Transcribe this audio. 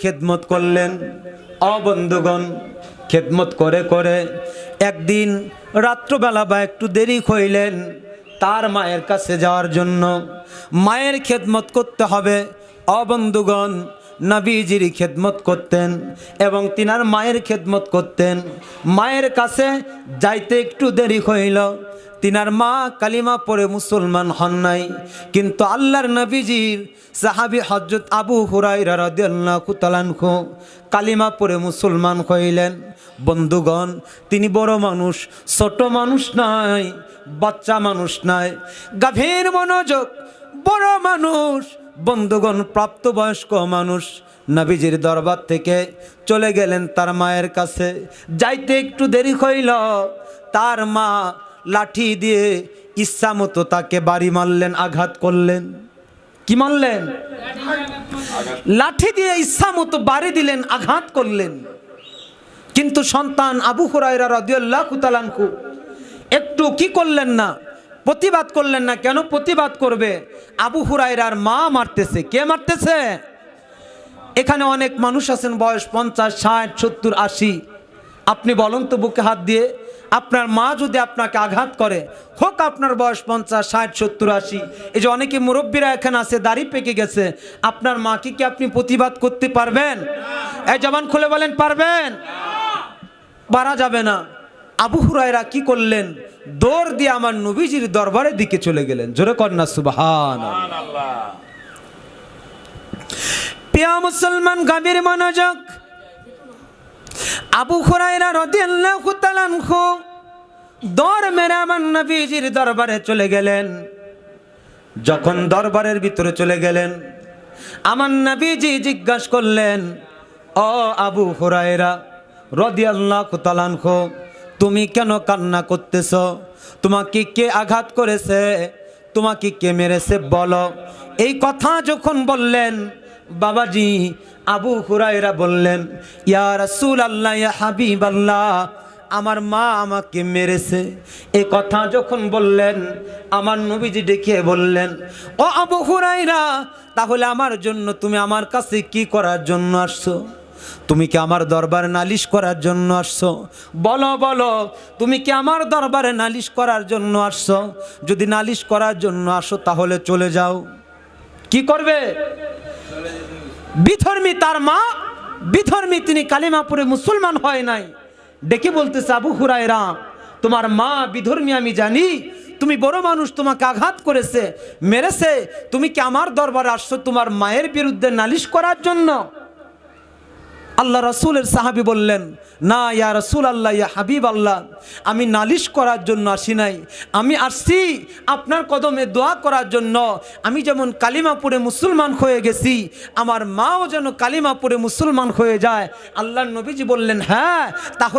খেদমত করলেন। অবন্ধুগণ খেদমত করে করে একদিন রাত্রবেলা বা একটু দেরি হইলেন তার মায়ের কাছে যাওয়ার জন্য। মায়ের খেদমত করতে হবে। অবন্ধুগণ নবীজির খেদমত করতেন এবং তিনার মায়ের খেদমত করতেন। মায়ের কাছে যাইতে একটু দেরি হইল। তিনার মা কালিমা পরে মুসলমান হন নাই। কিন্তু আল্লাহর নবীজির সাহাবি হজরত আবু হুরাইরা রাদিয়াল্লাহু কালিমা পরে মুসলমান হইলেন। বন্ধুগণ, তিনি বড় মানুষ, ছোট মানুষ নাই, বাচ্চা মানুষ নাই, গাভীর মনোযোগ, বড় মানুষ, বন্ধুগণ, প্রাপ্তবয়স্ক মানুষ নবীজির দরবার থেকে চলে গেলেন তার মায়ের কাছে। যাইতে একটু দেরি হইল, তার মা লাঠি দিয়ে ইচ্ছা মতো তাকে বাড়ি মারলেন, আঘাত করলেন। কি মারলেন? লাঠি দিয়ে ইচ্ছা মতো বাড়ি দিলেন, আঘাত করলেন। কিন্তু সন্তান আবু হুরাইরা রাদিয়াল্লাহু তাআলাহু একটু কি করলেন না? প্রতিবাদ করলেন না, কেন প্রতিবাদ করবে? আবু হুরাইরার মা মারতেছে, কে মারতেছে? এখানে অনেক মানুষ আছেন, বয়স পঞ্চাশ, ষাট, সত্তর, আশি। আপনি বলুন তো, বুকে হাত দিয়ে। আপনার মা যদি আপনাকে আঘাত করে, হোক আপনার বয়স পঞ্চাশ, ষাট, সত্তর, আশি, এই যে অনেকে মুরব্বীরা এখানে আছে, দাড়ি পেকে গেছে, আপনার মাকে কি আপনি প্রতিবাদ করতে পারবেন? এই জবান খুলে বলেন, পারবেন? পারা যাবে না। আবু হুরায়রা কি করলেন? দৌড় দিয়ে আমার নবীজির দরবারের দিকে চলে গেলেন। জোরে কন্যা সুবাহান প্রিয় মুসলমান, গাভীর মনোযোগ আবু হুরায়রা রাদিয়াল্লাহু দৌড় মেরে আমার নবীজির দরবারে চলে গেলেন। যখন দরবারের ভিতরে চলে গেলেন, আমার নবীজি জিজ্ঞাস করলেন, ও আবু হুরায়রা রদিয়াল্লাহু তাআলা আনহু, তুমি কেন কান্না করতেছ? তোমাকে কে আঘাত করেছে? তোমাকে কে মেরেছে? বলো। এই কথা যখন বললেন, বাবাজি আবু হুরায়রা বললেন, ইয়া রাসূল আল্লাহ ইয়া হাবিব আল্লাহ আমার মা আমাকে মেরেছে। এ কথা যখন বললেন, আমার নবীজি ডেকে বললেন, ও আবু হুরাইরা তাহলে আমার জন্য তুমি আমার কাছে কি করার জন্য আসছো? তুমি কি আমার দরবারে নালিশ করার জন্য আসছো? বলো বলো, তুমি কি আমার দরবারে নালিশ করার জন্য আসছো? যদি নালিশ করার জন্য আসো, তাহলে চলে যাও। কি করবে? বিধর্মী তার মা, বিধর্মী তিনি কালিমাপুরে মুসলমান হয় নাই। ডেকে বলতেছে, আবু হুরায়রা, তোমার মা বিধর্মী আমি জানি, তুমি বড় মানুষ, তোমাকে আঘাত করেছে, মেরেছে, তুমি কি আমার দরবারে আসছো তোমার মায়ের বিরুদ্ধে নালিশ করার জন্য? আল্লাহ রসুলের সাহাবি বললেন, না, ইয়া রসুল আল্লাহ ইয়া হাবিব আল্লাহ আমি নালিশ করার জন্য আসি নাই। আমি আসছি আপনার কদমে দোয়া করার জন্য। আমি যেমন কালিমাপুরে মুসলমান হয়ে গেছি, আমার মাও যেন কালিমাপুরে মুসলমান হয়ে যায়। আল্লাহ নবীজি বললেন হ্যাঁ তাহলে